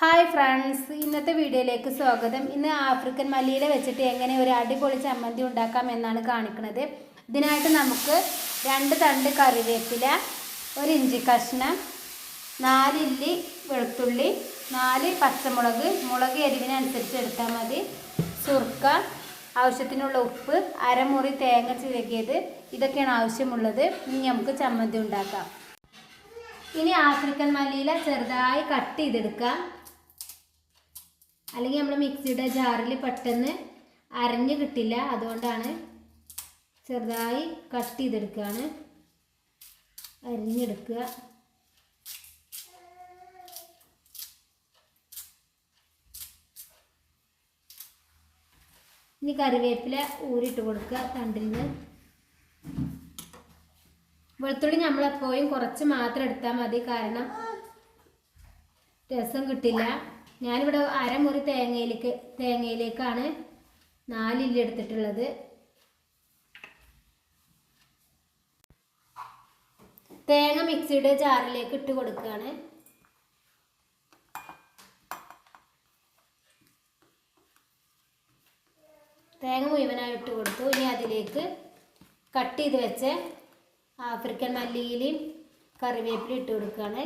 Hi friends ഇന്നത്തെ വീഡിയോയിലേക്ക് സ്വാഗതം. ഇന്ന് ആഫ്രിക്കൻ മല്ലിയില വെച്ചിട്ട് എങ്ങനെ ഒരു അടിപൊളി ചമ്മന്തി ഉണ്ടാക്കാം എന്നാണ് കാണിക്കുന്നത്. ഇതിനായിട്ട് നമുക്ക് രണ്ട് തണ്ട് കറിവേപ്പില ഒരു ഇഞ്ചി കഷ്ണം നാലില്ലി വെളുത്തുള്ളി നാല് പച്ചമുളക് മുളക് എരിവിനനുസരിച്ച് എടുത്താൽ മതി. സുർക്ക ആവശ്യത്തിനുള്ള ഉപ്പ് അരമുറി തേങ്ങ ചിരകിയത് ഇതൊക്കെയാണ് ആവശ്യമുള്ളത്. ഇനി നമുക്ക് ചമ്മന്തി ഉണ്ടാക്കാം. ഇനി ആഫ്രിക്കൻ മല്ലിയില ചെറുതായി കട്ട് ചെയ്തെടുക്കാം. അല്ലെങ്കിൽ നമ്മൾ മിക്സിയുടെ ജാറിൽ പെട്ടെന്ന് അരഞ്ഞ് കിട്ടില്ല. അതുകൊണ്ടാണ് ചെറുതായി കട്ട് ചെയ്തെടുക്കുകയാണ്. അരിഞ്ഞെടുക്കുക. ഇനി കറിവേപ്പില ഊരിട്ട് കൊടുക്കുക തണ്ടിൽ നിന്ന് വെളുത്തുള്ളി നമ്മളെപ്പോഴും കുറച്ച് മാത്രം എടുത്താൽ മതി. കാരണം രസം കിട്ടില്ല. ഞാനിവിടെ അരമുറി തേങ്ങയിലേക്ക് തേങ്ങയിലേക്കാണ് നാലില്ലി എടുത്തിട്ടുള്ളത് തേങ്ങ മിക്സിയുടെ ജാറിലേക്ക് ഇട്ട് കൊടുക്കുകയാണ്. തേങ്ങ മുഴുവനായി ഇട്ട് കൊടുത്തു. ഇനി അതിലേക്ക് കട്ട് ചെയ്ത് വെച്ച് ആഫ്രിക്കൻ മല്ലിയിലും കറിവേപ്പിലും ഇട്ട് കൊടുക്കുകയാണ്.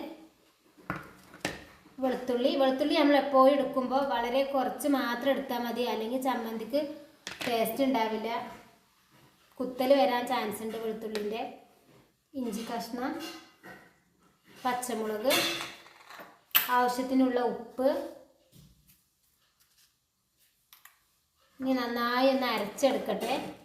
വെളുത്തുള്ളി. വെളുത്തുള്ളി നമ്മൾ എപ്പോഴും എടുക്കുമ്പോൾ വളരെ കുറച്ച് മാത്രം എടുത്താൽ മതി. അല്ലെങ്കിൽ ചമ്മന്തിക്ക് ടേസ്റ്റ് ഉണ്ടാവില്ല. കുത്തൽ വരാൻ ചാൻസ് ഉണ്ട് വെളുത്തുള്ളിന്റെ. ഇഞ്ചി കഷ്ണം പച്ചമുളക് ആവശ്യത്തിനുള്ള ഉപ്പ്. ഇനി നന്നായി ഒന്ന് അരച്ചെടുക്കട്ടെ.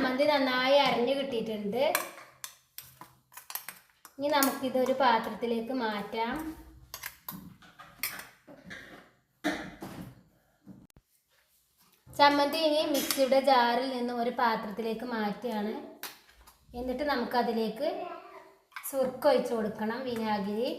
ചമ്മന്തി നന്നായി അരഞ്ഞു കിട്ടിയിട്ടുണ്ട്. ഇനി നമുക്കിതൊരു പാത്രത്തിലേക്ക് മാറ്റാം. ചമ്മന്തി ഇനി മിക്സിയുടെ ജാറിൽ നിന്നും ഒരു പാത്രത്തിലേക്ക് മാറ്റുകയാണ്. എന്നിട്ട് നമുക്കതിലേക്ക് സുർക്ക ഒഴിച്ച് കൊടുക്കണം വിനാഗിരി.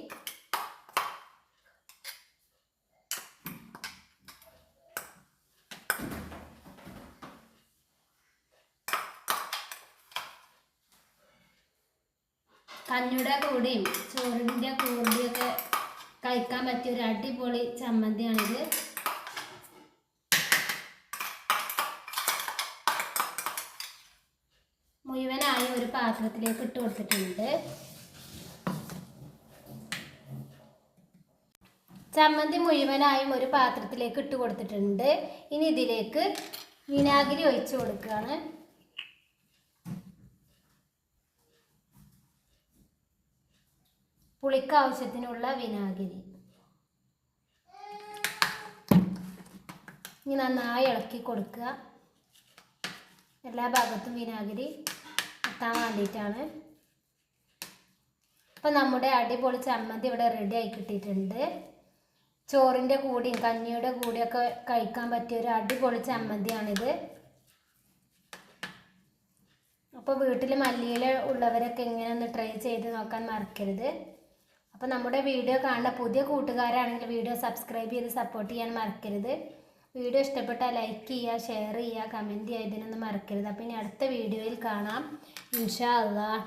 കഞ്ഞിയുടെ കൂടെയും ചോറിന്റെ കൂടിയൊക്കെ കഴിക്കാൻ പറ്റിയ ഒരു അടിപൊളി ചമ്മന്തിയാണിത്. മുഴുവനായി ഒരു പാത്രത്തിലേക്ക് ഇട്ട് കൊടുത്തിട്ടുണ്ട്. ചമ്മന്തി മുഴുവനായും ഒരു പാത്രത്തിലേക്ക് ഇട്ട് കൊടുത്തിട്ടുണ്ട്. ഇനി ഇതിലേക്ക് വിനാഗിരി ഒഴിച്ചു കൊടുക്കുകയാണ്. പുളിക്ക് ആവശ്യത്തിനുള്ള വിനാഗിരി. ഇനി നന്നായി ഇളക്കി കൊടുക്കുക. എല്ലാ ഭാഗത്തും വിനാഗിരി എത്താൻ വേണ്ടിയിട്ടാണ്. അപ്പം നമ്മുടെ അടിപൊളി ചമ്മന്തി ഇവിടെ റെഡി ആയി കിട്ടിയിട്ടുണ്ട്. ചോറിന്റെ കൂടിയും കഞ്ഞിയുടെ കൂടിയൊക്കെ കഴിക്കാൻ പറ്റിയ ഒരു അടിപൊളി ചമ്മന്തിയാണിത്. അപ്പോൾ വീട്ടിൽ മല്ലിയില ഉള്ളവരൊക്കെ ഇങ്ങനെ ഒന്ന് ട്രൈ ചെയ്ത് നോക്കാൻ മറക്കരുത്. അപ്പോൾ നമ്മുടെ വീഡിയോ കാണുന്ന പുതിയ കൂട്ടുകാരാണെങ്കിൽ വീഡിയോ സബ്സ്ക്രൈബ് ചെയ്ത് സപ്പോർട്ട് ചെയ്യാൻ മറക്കരുത്. വീഡിയോ ഇഷ്ടപ്പെട്ടാൽ ലൈക്ക് ചെയ്യുക ഷെയർ ചെയ്യുക കമന്റ് ചെയ്യുക ഇതിനൊന്നും മറക്കരുത്. അപ്പോൾ ഇനി അടുത്ത വീഡിയോയിൽ കാണാം. ഇൻഷാ അള്ളാഹ്